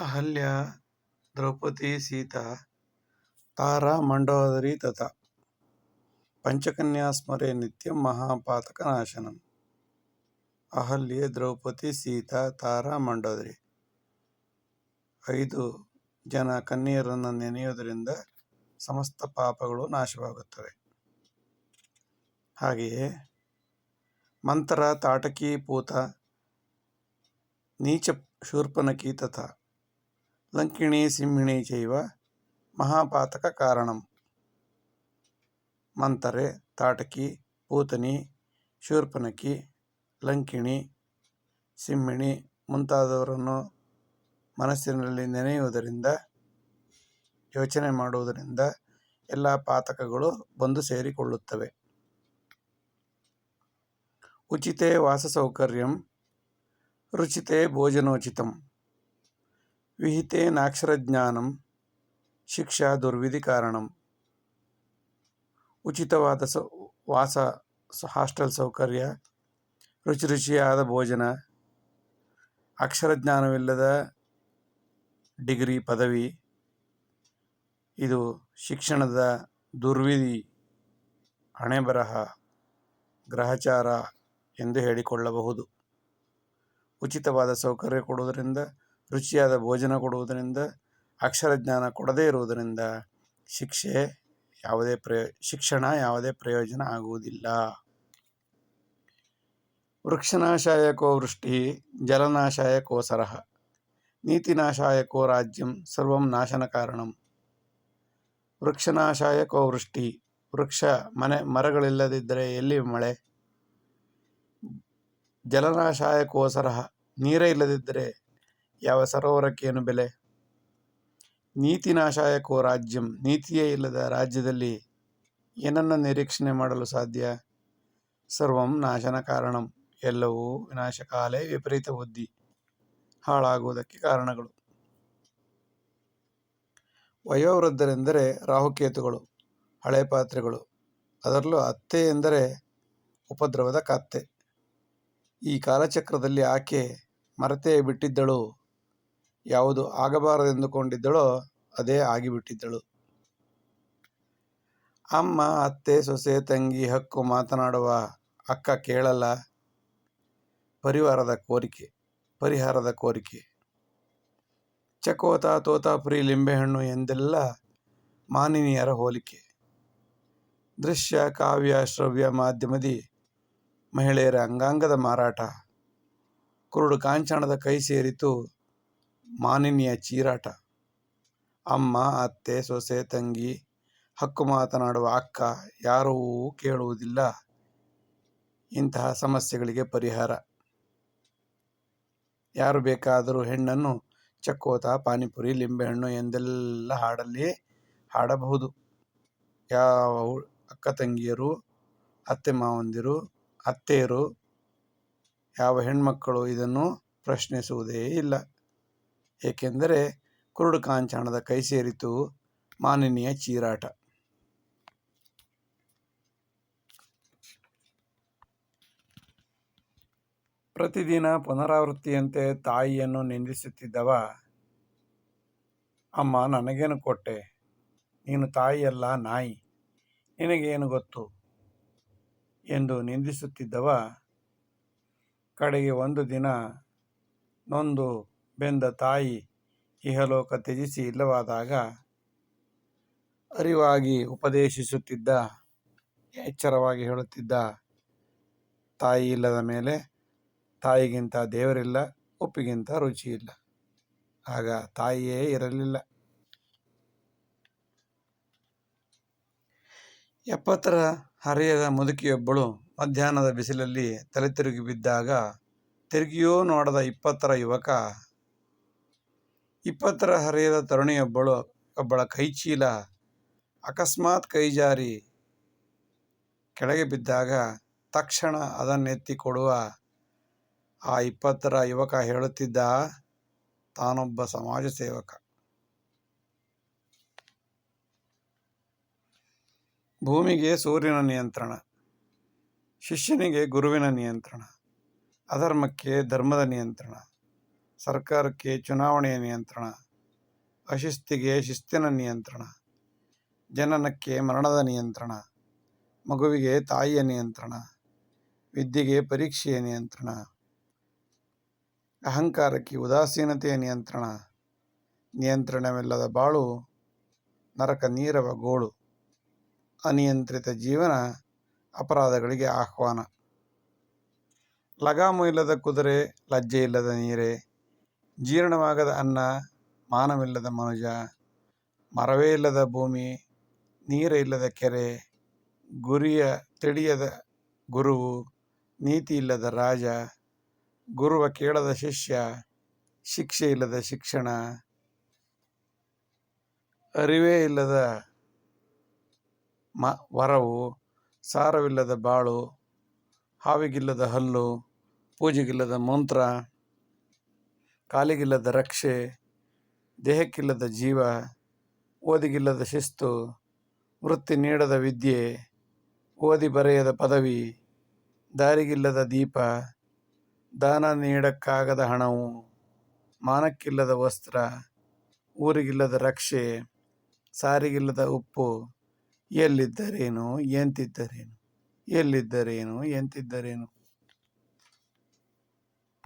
ಅಹಲ್ಯ, ದ್ರೌಪದಿ, ಸೀತಾ, ತಾರಾ, ಮಂಡೋದರಿ ತಥಾ ಪಂಚಕನ್ಯಾ ಸ್ಮರೆ ನಿತ್ಯಂ ಮಹಾಪಾತಕ ನಾಶನಂ. ಅಹಲ್ಯೆ, ದ್ರೌಪದಿ, ಸೀತಾ, ತಾರಾ, ಮಂಡೋದರಿ. ಐದು ಜನ ಕನ್ಯೆಯರನ್ನು ನೆನೆಯೋದರಿಂದ ಸಮಸ್ತ ಪಾಪಗಳು ನಾಶವಾಗುತ್ತವೆ. ಹಾಗೆಯೇ ಮಂತ್ರ, ತಾಟಕಿ, ಪೂತ, ನೀಚ ಶೂರ್ಪನಕಿ ತಥಾ ಲಂಕಿಣಿ ಸಿಂಹಿಣಿ ಚೈವ ಮಹಾಪಾತಕ ಕಾರಣಂ. ಮಂತರೆ, ತಾಟಕಿ, ಪೂತನಿ, ಶೂರ್ಪನಕಿ, ಲಂಕಿಣಿ, ಸಿಂಹಿಣಿ ಮುಂತಾದವರನ್ನು ಮನಸ್ಸಿನಲ್ಲಿ ನೆನೆಯುವುದರಿಂದ, ಯೋಚನೆ ಮಾಡುವುದರಿಂದ ಎಲ್ಲ ಪಾತಕಗಳು ಬಂದು ಸೇರಿಕೊಳ್ಳುತ್ತವೆ. ಉಚಿತೆ ವಾಸಸೌಕರ್ಯಂ, ರುಚಿತೆ ಭೋಜನೋಚಿತಂ. ವಿಹಿತೆ ನಾಕ್ಷರಜ್ಞಾನಂ ಶಿಕ್ಷಾ ದುರ್ವಿಧಿ ಕಾರಣಂ. ಉಚಿತವಾದ ಸ, ವಾಸ ಹಾಸ್ಟೆಲ್ ಸೌಕರ್ಯ, ರುಚಿ ರುಚಿಯಾದ ಭೋಜನ, ಅಕ್ಷರಜ್ಞಾನವಿಲ್ಲದ ಡಿಗ್ರಿ ಪದವಿ. ಇದು ಶಿಕ್ಷಣದ ದುರ್ವಿಧಿ ಹಣೆಬರಹ, ಗ್ರಹಚಾರ ಎಂದು ಹೇಳಿಕೊಳ್ಳಬಹುದು. ಉಚಿತವಾದ ಸೌಕರ್ಯ ಕೊಡುವುದರಿಂದ ರುಚಿಯಾದ ಭೋಜನ ಕೊಡುವುದರಿಂದ, ಅಕ್ಷರ ಜ್ಞಾನ ಕೊಡದೇ ಇರುವುದರಿಂದ ಶಿಕ್ಷೆ ಯಾವುದೇ ಪ್ರಯೋ, ಶಿಕ್ಷಣ ಯಾವುದೇ ಪ್ರಯೋಜನ ಆಗುವುದಿಲ್ಲ. ವೃಕ್ಷನಾಶಾಯ ಕೋ ವೃಷ್ಟಿ ಜಲನಾಶಾಯ ಕೋ ಸರಹ ನೀತಿನಾಶಾಯ ಕೋ ರಾಜ್ಯಂ, ಸರ್ವಂ ನಾಶನ ಕಾರಣಂ ವೃಕ್ಷನಾಶಾಯ ಕೋ ವೃಷ್ಟಿ, ವೃಕ್ಷ ಮನೆ, ಮರಗಳಿಲ್ಲದಿದ್ದರೆ ಎಲ್ಲಿ ಮಳೆ? ಜಲನಾಶಾಯ ಕೋಸರಹ ನೀರೇ ಇಲ್ಲದಿದ್ದರೆ ಯಾವ ಸರೋವರಕ್ಕೇನು ಬೆಲೆ? ನೀತಿ ನಾಶಾಯಕೋ ರಾಜ್ಯಂ. ನೀತಿಯೇ ಇಲ್ಲದ ರಾಜ್ಯದಲ್ಲಿ ಏನನ್ನು ನಿರೀಕ್ಷಣೆ ಮಾಡಲು ಸಾಧ್ಯ? ಸರ್ವಂ ನಾಶನ ಕಾರಣಂ. ಎಲ್ಲವೂ ವಿನಾಶಕಾಲೇ ವಿಪರೀತ ಬುದ್ಧಿ. ಹಾಳಾಗುವುದಕ್ಕೆ ಕಾರಣಗಳು. ವಯೋವೃದ್ಧರೆಂದರೆ ರಾಹುಕೇತುಗಳು, ಹಳೆ ಪಾತ್ರೆಗಳು. ಅದರಲ್ಲೂ ಅತ್ತೆ ಎಂದರೆ ಉಪದ್ರವದ ಕತ್ತೆ. ಈ ಕಾಲಚಕ್ರದಲ್ಲಿ ಆಕೆ ಮರೆತೇ ಬಿಟ್ಟಿದ್ದಳು. ಯಾವುದು ಆಗಬಾರದೆಂದುಕೊಂಡಿದ್ದಳೋ ಅದೇ ಆಗಿಬಿಟ್ಟಿದ್ದಳು. ಅಮ್ಮ, ಅತ್ತೆ, ಸೊಸೆ, ತಂಗಿ, ಹಕ್ಕು ಮಾತನಾಡುವ ಅಕ್ಕ ಕೇಳಲ್ಲ. ಪರಿವಾರದ ಕೋರಿಕೆ, ಪರಿಹಾರದ ಕೋರಿಕೆ. ಚಕೋತ ತೋತಾಪುರಿ ಲಿಂಬೆಹಣ್ಣು ಎಂದೆಲ್ಲ ಮಾನಿನಿಯರ ಹೋಲಿಕೆ. ದೃಶ್ಯ, ಕಾವ್ಯ, ಶ್ರವ್ಯ ಮಾಧ್ಯಮದಿ ಮಹಿಳೆಯರ ಅಂಗಾಂಗದ ಮಾರಾಟ. ಕುರುಡು ಕಾಂಚಣದ ಕೈ ಸೇರಿತು ಮಾನಿನಿಯ ಚೀರಾಟ. ಅಮ್ಮ, ಅತ್ತೆ, ಸೊಸೆ, ತಂಗಿ ಹಕ್ಕು ಮಾತನಾಡುವ ಅಕ್ಕ ಯಾರೂ ಕೇಳುವುದಿಲ್ಲ. ಇಂತಹ ಸಮಸ್ಯೆಗಳಿಗೆ ಪರಿಹಾರ. ಯಾರು ಬೇಕಾದರೂ ಹೆಣ್ಣನ್ನು ಚಕ್ಕೋತ, ಪಾನಿಪುರಿ, ಲಿಂಬೆಹಣ್ಣು ಎಂದೆಲ್ಲ ಹಾಡಲ್ಲಿ ಹಾಡಬಹುದು. ಯಾವ ಅಕ್ಕ ತಂಗಿಯರು, ಅತ್ತೆ ಮಾವಂದಿರು, ಅತ್ತೆಯರು, ಯಾವ ಹೆಣ್ಮಕ್ಕಳು ಇದನ್ನು ಪ್ರಶ್ನಿಸುವುದೇ ಇಲ್ಲ. ಏಕೆಂದರೆ ಕುರುಡು ಕಾಂಚಾಣದ ಕೈ ಸೇರಿತು ಮಾನಿನಿಯ ಚೀರಾಟ. ಪ್ರತಿದಿನ ಪುನರಾವೃತ್ತಿಯಂತೆ ತಾಯಿಯನ್ನು ನಿಂದಿಸುತ್ತಿದ್ದವ, ಅಮ್ಮ, ನನಗೇನು ಕೊಟ್ಟೆ? ನೀನು ತಾಯಿಯಲ್ಲ, ನಾಯಿ. ನಿನಗೇನು ಗೊತ್ತು ಎಂದು ನಿಂದಿಸುತ್ತಿದ್ದವ, ಕಡೆಗೆ ಒಂದು ದಿನ ನೊಂದು ಬೆಂದ ತಾಯಿ ಇಹಲೋಕ ತ್ಯಜಿಸಿ ಇಲ್ಲವಾದಾಗ ಅರಿವಾಗಿ ಉಪದೇಶಿಸುತ್ತಿದ್ದ, ಎಚ್ಚರವಾಗಿ ಹೇಳುತ್ತಿದ್ದ ತಾಯಿ ಇಲ್ಲದ ಮೇಲೆ ತಾಯಿಗಿಂತ ದೇವರಿಲ್ಲ ಉಪ್ಪಿಗಿಂತ ರುಚಿ ಇಲ್ಲ ಆಗ ತಾಯಿಯೇ ಇರಲಿಲ್ಲ. ಎಪ್ಪತ್ತರ ಹರಿಯದ ಮುದುಕಿಯೊಬ್ಬಳು ಮಧ್ಯಾಹ್ನದ ಬಿಸಿಲಲ್ಲಿ ತಲೆ ತಿರುಗಿ ಬಿದ್ದಾಗ ತಿರುಗಿಯೂ ನೋಡದ ಇಪ್ಪತ್ತರ ಯುವಕ ಇಪ್ಪತ್ತರ ಹರೆಯದ ತರುಣಿಯೊಬ್ಬಳು ಒಬ್ಬಳ ಕೈಚೀಲ ಅಕಸ್ಮಾತ್ ಕೈಜಾರಿ ಕೆಳಗೆ ಬಿದ್ದಾಗ ತಕ್ಷಣ ಅದನ್ನೆತ್ತಿ ಕೊಡುವ ಆ ಇಪ್ಪತ್ತರ ಯುವಕ ಹೇಳುತ್ತಿದ್ದ, ತಾನೊಬ್ಬ ಸಮಾಜ ಸೇವಕ. ಭೂಮಿಗೆ ಸೂರ್ಯನ ನಿಯಂತ್ರಣ, ಶಿಷ್ಯನಿಗೆ ಗುರುವಿನ ನಿಯಂತ್ರಣ, ಅಧರ್ಮಕ್ಕೆ ಧರ್ಮದ ನಿಯಂತ್ರಣ. ಸರ್ಕಾರಕ್ಕೆ ಚುನಾವಣೆಯ ನಿಯಂತ್ರಣ, ಅಶಿಸ್ತಿಗೆ ಶಿಸ್ತಿನ ನಿಯಂತ್ರಣ, ಜನನಕ್ಕೆ ಮರಣದ ನಿಯಂತ್ರಣ, ಮಗುವಿಗೆ ತಾಯಿಯ ನಿಯಂತ್ರಣ, ವಿದ್ಯೆಗೆ ಪರೀಕ್ಷೆಯ ನಿಯಂತ್ರಣ, ಅಹಂಕಾರಕ್ಕೆ ಉದಾಸೀನತೆಯ ನಿಯಂತ್ರಣ, ನಿಯಂತ್ರಣವಿಲ್ಲದ ಬಾಳು, ನರಕ ನೀರವ ಗೋಳು, ಅನಿಯಂತ್ರಿತ ಜೀವನ, ಅಪರಾಧಗಳಿಗೆ ಆಹ್ವಾನ. ಲಗಾಮು ಇಲ್ಲದ ಕುದುರೆ, ಲಜ್ಜೆ ಇಲ್ಲದ ನೀರೆ ಜೀರ್ಣವಾಗದ ಅನ್ನ, ಮಾನವಿಲ್ಲದ ಮನುಜ, ಮರವೇ ಇಲ್ಲದ ಭೂಮಿ, ನೀರೇ ಇಲ್ಲದ ಕೆರೆ, ಗುರಿಯ ತಿಳಿಯದ ಗುರುವು, ನೀತಿ ಇಲ್ಲದ ರಾಜ, ಗುರುವ ಕೇಳದ ಶಿಷ್ಯ, ಶಿಕ್ಷೆ ಇಲ್ಲದ ಶಿಕ್ಷಣ, ಅರಿವೇ ಇಲ್ಲದ ಮ, ವರವು, ಸಾರವಿಲ್ಲದ ಬಾಳು, ಹಾವಿಗಿಲ್ಲದ ಹಲ್ಲು, ಪೂಜೆಗಿಲ್ಲದ ಮಂತ್ರ. ಕಾಲಿಗಿಲ್ಲದ ರಕ್ಷೆ, ದೇಹಕ್ಕಿಲ್ಲದ ಜೀವ, ಓದಿಗಿಲ್ಲದ ಶಿಸ್ತು, ವೃತ್ತಿ ನೀಡದ ವಿದ್ಯೆ, ಓದಿ ಬರೆಯದ ಪದವಿ, ದಾರಿಗಿಲ್ಲದ ದೀಪ, ದಾನ ನೀಡಕ್ಕಾಗದ ಹಣವು, ಮಾನಕ್ಕಿಲ್ಲದ ವಸ್ತ್ರ, ಊರಿಗಿಲ್ಲದ ರಕ್ಷೆ, ಸಾರಿಗಿಲ್ಲದ ಉಪ್ಪು, ಎಲ್ಲಿದ್ದರೇನು, ಎಂತಿದ್ದರೇನು ಎಲ್ಲಿದ್ದರೇನು, ಎಂತಿದ್ದರೇನು.